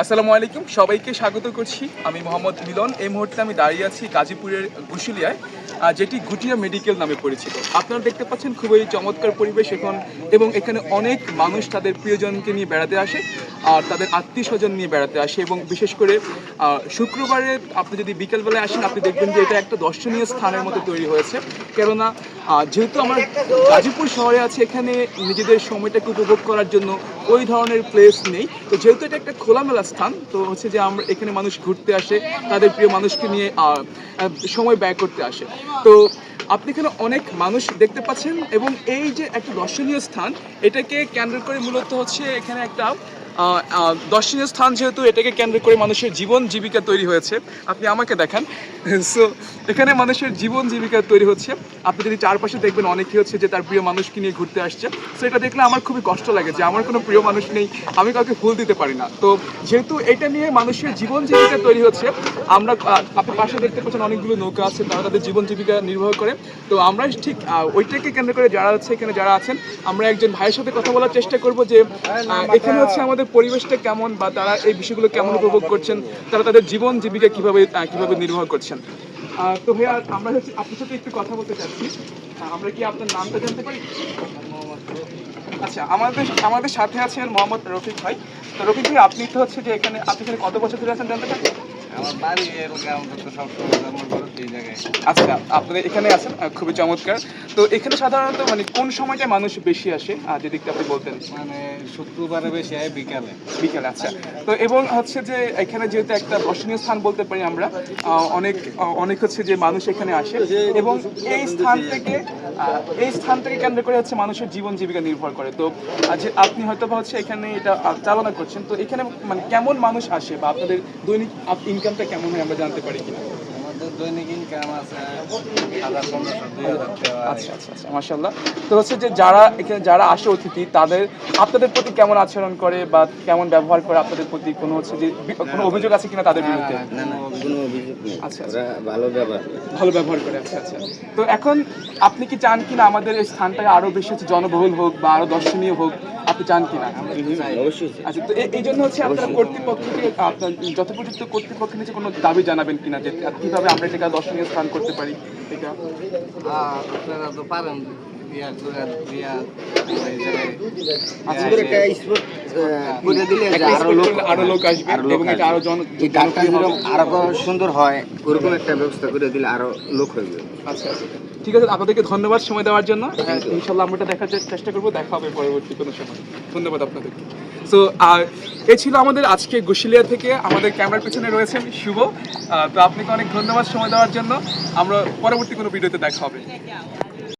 আসসালামু আলাইকুম সবাইকে স্বাগত করছি। আমি মোহাম্মদ মিলন। এই মুহূর্তে আমি দাঁড়িয়ে আছি গাজীপুরের গুশুলিয়ায় আহ, যেটি গুটিয়া মেডিকেল নামে পরিচিত। আপনারা দেখতে পাচ্ছেন খুবই চমৎকার পরিবেশ এখন, এবং এখানে অনেক মানুষ তাদের প্রিয়জনকে নিয়ে বেড়াতে আসে, আর তাদের আত্মীয় স্বজন নিয়ে বেড়াতে আসে, এবং বিশেষ করে শুক্রবারে আপনি যদি বিকেলবেলায় আসেন, আপনি দেখবেন যে এটা একটা দর্শনীয় স্থানের মতো তৈরি হয়েছে। কেননা যেহেতু আমার গাজীপুর শহরে আছে, এখানে নিজেদের সময়টাকে উপভোগ করার জন্য ওই ধরনের প্লেস নেই। তো যেহেতু এটা একটা খোলামেলা স্থান, তো হচ্ছে যে আমরা এখানে মানুষ ঘুরতে আসে, তাদের প্রিয় মানুষকে নিয়ে সময় ব্যয় করতে আসে। তো আপনি এখানে অনেক মানুষ দেখতে পাচ্ছেন এবং এই যে একটা দর্শনীয় স্থান, এটাকে কেন্দ্র করে মূলত হচ্ছে এখানে একটা দর্শনীয় স্থান যেহেতু এটাকে কেন্দ্র করে মানুষের জীবন জীবিকা তৈরি হয়েছে, আপনি আমাকে দেখান। সো এখানে মানুষের জীবন জীবিকা তৈরি হচ্ছে। আপনি যদি চারপাশে দেখবেন অনেকে হচ্ছে যে তার প্রিয় মানুষকে নিয়ে ঘুরতে আসছে। সো এটা দেখলে আমার খুবই কষ্ট লাগে যে আমার কোনো প্রিয় মানুষ নেই, আমি কাউকে ফুল দিতে পারি না। তো যেহেতু এটা নিয়ে মানুষের জীবন জীবিকা তৈরি হচ্ছে, আমরা আপনার পাশে দেখতে পাচ্ছেন অনেকগুলো নৌকা আছে, তারা তাদের জীবন জীবিকা নির্বাহ করে। তো আমরা ঠিক ওইটাকে কেন্দ্র করে যারা হচ্ছে এখানে যারা আছেন, আমরা একজন ভাইয়ের সাথে কথা বলার চেষ্টা করব যে এখানে হচ্ছে আমাদের পরিবেশটা কেমন বা তারা এই বিষয়গুলো কেমন উপভোগ করছেন, তারা তাদের জীবন জীবিকা কীভাবে কীভাবে নির্বাহ করছেন? তো ভাইয়া, আমরা হচ্ছে আপনার সাথে একটু কথা বলতে চাচ্ছি। আমরা কি আপনার নামটা জানতে পারি? আচ্ছা আমাদের আমাদের সাথে আছেন মোহাম্মদ রফিক ভাই। তো রফিক ভাই, আপনি তো হচ্ছে যে এখানে, আপনি এখানে কত বছর ধরে আছেন জানতে পারি আচ্ছা আপনারা এখানে আছেন খুবই চমৎকার। তো এখানে সাধারণত মানে কোন সময়টায় মানুষ বেশি আসে? আহ, যদি একটু আপনি বলতেন। মানে শুক্রবারে বেশি হয় বিকালে। বিকেলে আচ্ছা। তো এবং হচ্ছে যে এখানে যেহেতু একটা দর্শনীয় স্থান বলতে পারি আমরা অনেক অনেক হচ্ছে যে মানুষ এখানে আসে। এবং এই স্থান থেকে এই স্থান থেকে কেন্দ্র করে হচ্ছে মানুষের জীবন জীবিকা নির্ভর করে। তো যে আপনি হয়তো হচ্ছে এখানে এটা চালনা করছেন। তো এখানে মানে কেমন মানুষ আসে বা আপনাদের দৈনিক ইনকামটা কেমন হয় আমরা জানতে পারি কিনা? টাকা আচ্ছা আচ্ছা আচ্ছা তো হচ্ছে যে যারা এখানে যারা আসে অতিথি তাদের আপনাদের প্রতি কেমন আচরণ করে বা কেমন ব্যবহার করে আপনাদের প্রতি কোনো হচ্ছে যে কোনো অভিযোগ আছে কিনা তাদের বিরুদ্ধে? না না কোনো অভিযোগ নেই। আচ্ছা। ভালো ব্যবহার ভালো ব্যবহার করে আচ্ছা আচ্ছা। তো এখন আপনি কি চান কিনা আমাদের এই স্থানটা আরও বেশি হচ্ছে জনবহুল হোক বা আরও দর্শনীয় হোক আপনি চান কিনা? অবশ্যই আচ্ছা তো এই জন্য হচ্ছে আপনারা কর্তৃপক্ষকে আপনার যথোপযুক্ত কর্তৃপক্ষের নিচে কোনো দাবি জানাবেন কিনা যে কীভাবে আমরা এটাকে দর্শনীয় স্থান করতে পারি এটা। আপনারা তো পারেন। আচ্ছা, সুন্দর একটা spot, আহ, করে দিলে যে একটা আরও spot লোক করলে আরও লোক আসবে আরও লোক এবং এটা আসবে। আরও জন এই গানটা জনপ্রিয় যেরকম হবে। আরও সুন্দর হয় ওরকম একটা ব্যবস্থা করে দিলে আরও লোক হয়ে যাবে। আচ্ছা আচ্ছা। ঠিক আছে আপনাদেরকে ধন্যবাদ সময় দেওয়ার জন্য। হ্যাঁ, ইনশাল্লাহ আমরা এটা দেখার চেষ্টা করব দেখা হবে পরবর্তী কোনো সময়। ধন্যবাদ আপনাদেরকে। সো এ ছিল আমাদের আজকে গুশিলিয়া থেকে আমাদের ক্যামেরার পিছনে রয়েছেন শুভ। আহ, তো আপনাকে অনেক ধন্যবাদ সময় দেওয়ার জন্য। আমরা পরবর্তী কোনো ভিডিওতে দেখা হবে।